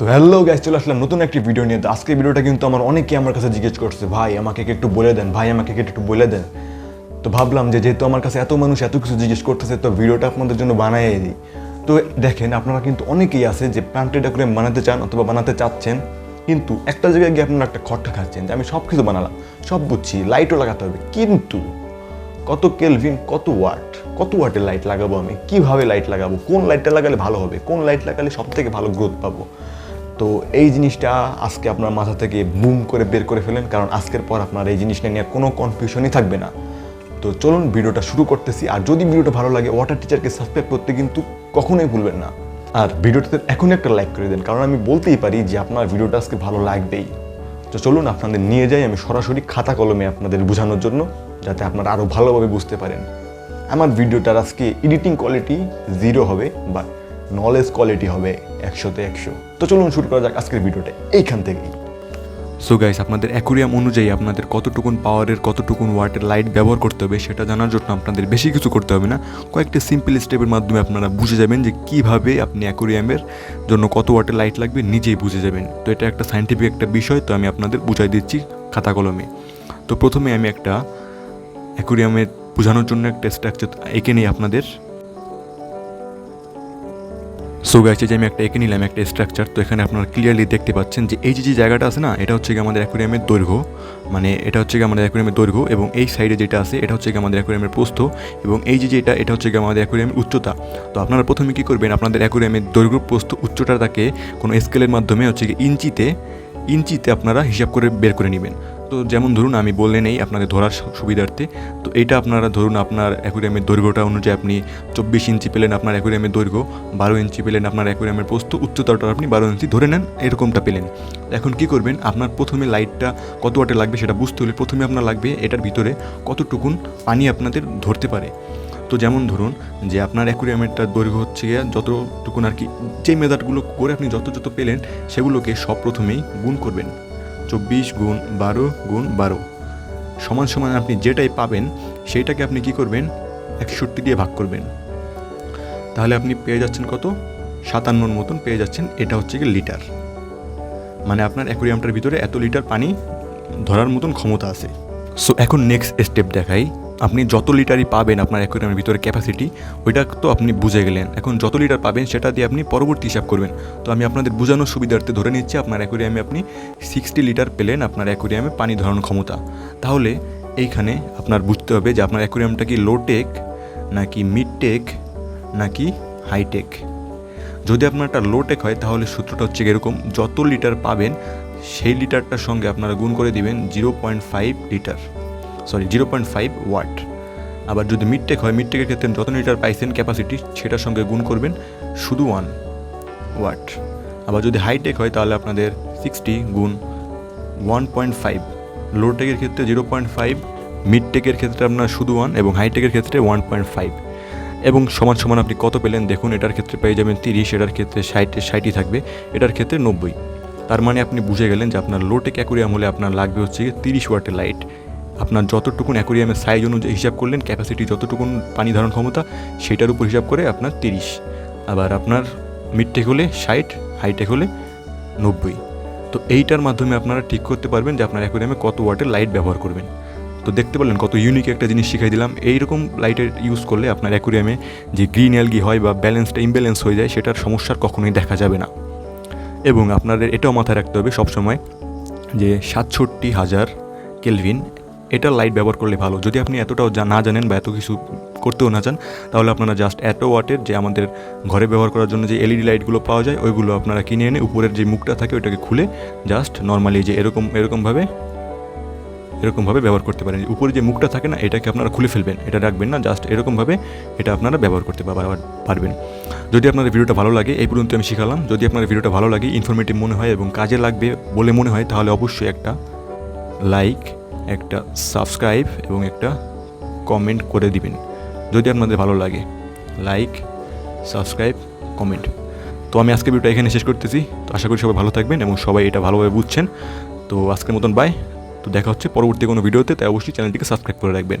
তো hello gas চলে আসলাম নতুন একটি ভিডিও নিয়ে। তো আজকের ভিডিওটা কিন্তু আমার অনেকেই আমার কাছে জিজ্ঞেস করছে, ভাই, আমাকে একটু বলে দেন? ভাই, আমাকে একটু বলে দেন? তো ভাবলাম যে যেহেতু আমার কাছে এত মানুষ এত কিছু জিজ্ঞেস করতেছে, তো ভিডিওটা আপনাদের জন্য বানাই দিই। তো দেখেন, আপনারা কিন্তু অনেকেই আছে যে প্লান্টেড অ্যাকুরিয়াম বানাতে চান অথবা বানাতে চাচ্ছেন, কিন্তু একটা জায়গায় গিয়ে আপনারা একটা খট্টা খাচ্ছেন যে আমি সব কিছু বানালাম, সব বুঝছি লাইটও লাগাতে হবে। কিন্তু কত কেলভিন কত ওয়াট কত ওয়াটের লাইট লাগাবো আমি? কীভাবে লাইট লাগাবো? কোন লাইটটা লাগালে ভালো হবে? কোন লাইট লাগালে সব থেকে ভালো গ্রোথ পাবো? তো এই জিনিসটা আজকে আপনার মাথা থেকে বুম করে বের করে ফেলেন, কারণ আজকের পর আপনার এই জিনিসটা নিয়ে কোনো কনফিউশনই থাকবে না। তো চলুন ভিডিওটা শুরু করতেছি, আর যদি ভিডিওটা ভালো লাগে ওয়াটার টিচারকে সাবস্ক্রাইব করতে কিন্তু কখনোই ভুলবেন না। আর ভিডিওটাতে এখনই একটা লাইক করে দেন, কারণ আমি বলতেই পারি যে আপনার ভিডিওটা আজকে ভালো লাগবেই। তো চলুন আপনাদের নিয়ে যাই, আমি সরাসরি খাতা কলমে আপনাদের বোঝানোর জন্য, যাতে আপনারা আরও ভালোভাবে বুঝতে পারেন। আমার ভিডিওটার আজকে এডিটিং কোয়ালিটি জিরো হবে বা নলেজ কোয়ালিটি হবে একশোতে একশো। তো চলুন শুরু করা যাক আজকের ভিডিওটা এইখান থেকেই। সো গাইস আপনাদের অ্যাকুরিয়াম অনুযায়ী আপনাদের কতটুকুন পাওয়ারের কতটুকুন ওয়াটের লাইট ব্যবহার করতে হবে সেটা জানার জন্য আপনাদের বেশি কিছু করতে হবে না। কয়েকটি সিম্পল স্টেপের মাধ্যমে আপনারা বুঝে যাবেন যে কীভাবে আপনি অ্যাকুরিয়ামের জন্য কত ওয়াটের লাইট লাগবে, নিজেই বুঝে যাবেন। তো এটা একটা সাইন্টিফিক একটা বিষয়, তো আমি আপনাদের বুঝাই দিচ্ছি খাতা কলমে। তো প্রথমে আমি একটা অ্যাকুরিয়ামের বোঝানোর জন্য একটা স্ট্রাকচার এঁকে নিই আপনাদের। সো গাইছে যে আমি একটা এঁকে নিলাম, একটা স্ট্রাকচার তো এখানে আপনারা ক্লিয়ারলি দেখতে পাচ্ছেন যে এই যে যে জায়গাটা আছে না, এটা হচ্ছে আমাদের অ্যাকুরিয়ামের দৈর্ঘ্য। মানে এটা হচ্ছে আমাদের অ্যাকুরিয়ামের দৈর্ঘ্য এবং এই সাইডে যেটা আছে, এটা হচ্ছে আমাদের অ্যাকুরিয়ামের প্রস্থ এবং এই যে যেটা, এটা হচ্ছে আমাদের অ্যাকুরিয়ামের উচ্চতা। তো আপনারা প্রথমে কী করবেন, আপনাদের অ্যাকুরিয়ামের দৈর্ঘ্য, প্রস্থ, উচ্চতাটাকে কোনো স্কেলের মাধ্যমে হচ্ছে ইঞ্চিতে ইঞ্চিতে আপনারা হিসাব করে বের করে নেবেন। তো যেমন ধরুন আমি বললে নেই আপনাদের ধরার সুবিধার্থে, তো এটা আপনারা ধরুন আপনার অ্যাকুরিয়ামের দৈর্ঘ্যটা অনুযায়ী আপনি চব্বিশ ইঞ্চি পেলেন আপনার অ্যাকুরিয়ামের দৈর্ঘ্য, বারো ইঞ্চি পেলেন আপনার অ্যাকুরিয়ামের প্রস্থ, উচ্চতাটা আপনি বারো ইঞ্চি ধরে নেন, এরকমটা পেলেন। এখন কি করবেন, আপনার প্রথমে লাইটটা কত ওয়াটে লাগবে সেটা বুঝতে হলে প্রথমে আপনার লাগবে এটার ভিতরে কতটুকুন পানি আপনাদের ধরতে পারে। তো যেমন ধরুন যে আপনার অ্যাকুরিয়ামেরটা দৈর্ঘ্য হচ্ছে গিয়ে যতটুকুন আর কি, যে মেথডগুলো করে আপনি যত যত পেলেন সেগুলোকে সব প্রথমেই গুণ করবেন। চব্বিশ গুণ বারো গুণ বারো। সমান সমান আপনি যেটাই পাবেন, সেইটাকে আপনি কি করবেন? একষট্টি দিয়ে ভাগ করবেন। তাহলে আপনি পেয়ে যাচ্ছেন কত? সাতান্নর মতন পেয়ে যাচ্ছেন, এটা হচ্ছে কি লিটার। মানে আপনার অ্যাকোরিয়ামটার ভিতরে এত লিটার পানি ধরার মতন ক্ষমতা আছে। সো এখন নেক্সট স্টেপ দেখাই। আপনি যত লিটারই পাবেন আপনার অ্যাকুরিয়ামের ভিতরে ক্যাপাসিটি ওইটা তো আপনি বুঝে গেলেন। এখন যত লিটার পাবেন, সেটা দিয়ে আপনি পরবর্তী হিসাব করবেন। তো আমি আপনাদের বোঝানোর সুবিধার্থে ধরে নিচ্ছি, আপনার অ্যাকুরিয়ামে আপনি সিক্সটি লিটার পেলেন আপনার অ্যাকুরিয়ামে পানি ধরানোর ক্ষমতা। তাহলে এইখানে আপনার বুঝতে হবে যে আপনার অ্যাকুরিয়ামটা কি লো টেক নাকি মিড টেক নাকি হাই টেক যদি আপনারটা লো টেক হয়, তাহলে সূত্রটা হচ্ছে এরকম, যত লিটার পাবেন, সেই লিটারটার সঙ্গে আপনারা গুণ করে দিবেন zero point five litre. Sorry, zero point five watt. আবার যদি মিড টেক হয় মিড টেকের ক্ষেত্রে যত লিটার পাইছেন ক্যাপাসিটি সেটার সঙ্গে গুণ করবেন শুধু ওয়ান ওয়াট আবার যদি হাইটেক হয়, তাহলে আপনাদের সিক্সটি গুণ ওয়ান পয়েন্ট ফাইভ লো টেকের ক্ষেত্রে জিরো পয়েন্ট ফাইভ মিড টেকের ক্ষেত্রে আপনার শুধু ওয়ান এবং হাইটেকের ক্ষেত্রে ওয়ান পয়েন্ট ফাইভ এবং সমান সমান আপনি কত পেলেন, দেখুন, এটার ক্ষেত্রে পেয়ে যাবেন তিরিশ, এটার ক্ষেত্রে ষাটে, ষাটই থাকবে, এটার ক্ষেত্রে নব্বই। তার মানে আপনি বুঝে গেলেন যে আপনার লোটেক অ্যাকুরিয়াম হলে আপনার লাগবে হচ্ছে তিরিশ ওয়াটের লাইট আপনার যতটুকুন অ্যাকুরিয়ামের সাইজ অনুযায়ী হিসাব করলেন ক্যাপাসিটি যতটুকুন পানি ধারণ ক্ষমতা, সেটার উপর হিসাব করে আপনার তিরিশ। আবার আপনার মিডটেক হলে ষাট হাইটেক হলে নব্বই। তো এইটার মাধ্যমে আপনারা ঠিক করতে পারবেন যে আপনার অ্যাকুরিয়ামে কত ওয়াটের লাইট ব্যবহার করবেন। তো দেখতে পারলেন কত ইউনিক একটা জিনিস শিখাই দিলাম। এইরকম লাইটের ইউজ করলে আপনার অ্যাকুরিয়ামে যে গ্রিন অ্যালগি হয় বা ব্যালেন্সটা ইমব্যালেন্স হয়ে যায়, সেটার সমস্যার কখনোই দেখা যাবে না। এবং আপনাদের এটাও মাথায় রাখতে হবে সবসময় যে সাতষট্টি হাজার কেলভিন এটা লাইট ব্যবহার করলে ভালো। যদি আপনি এতটাও না জানেন বা এত কিছু করতেও না চান, তাহলে আপনারা জাস্ট এত ওয়াটের যে আমাদের ঘরে ব্যবহার করার জন্য যে এলইডি লাইটগুলো পাওয়া যায়, ওইগুলো আপনারা কিনে এনে উপরের যে মুখটা থাকে ওইটাকে খুলে জাস্ট নর্মালি যে এরকম, এরকমভাবে এরকমভাবে ব্যবহার করতে পারেন। উপরে যে মুখটা থাকে না, এটাকে আপনারা খুলে ফেলবেন। এটা রাখবেন না জাস্ট এরকমভাবে এটা আপনারা ব্যবহার করতে পারবেন। যদি আপনার ভিডিওটা ভালো লাগে, এই পর্যন্ত আমি শিখালাম। যদি আপনার ভিডিওটা ভালো লাগে ইনফরমেটিভ মনে হয় এবং কাজে লাগবে বলে মনে হয়, তাহলে অবশ্যই একটা লাইক একটা সাবস্ক্রাইব এবং একটা কমেন্ট করে দিবেন। যদি আপনাদের ভালো লাগে লাইক সাবস্ক্রাইব কমেন্ট তো আমি আজকে ভিডিওটা এখানে শেষ করতেছি। তো আশা করি সবাই ভালো থাকবেন এবং সবাই এটা ভালোভাবে বুঝছেন। তো আজকের মতন বাই তো দেখা হচ্ছে পরবর্তী কোনো ভিডিওতে। তাই অবশ্যই চ্যানেলটিকে সাবস্ক্রাইব করে রাখবেন।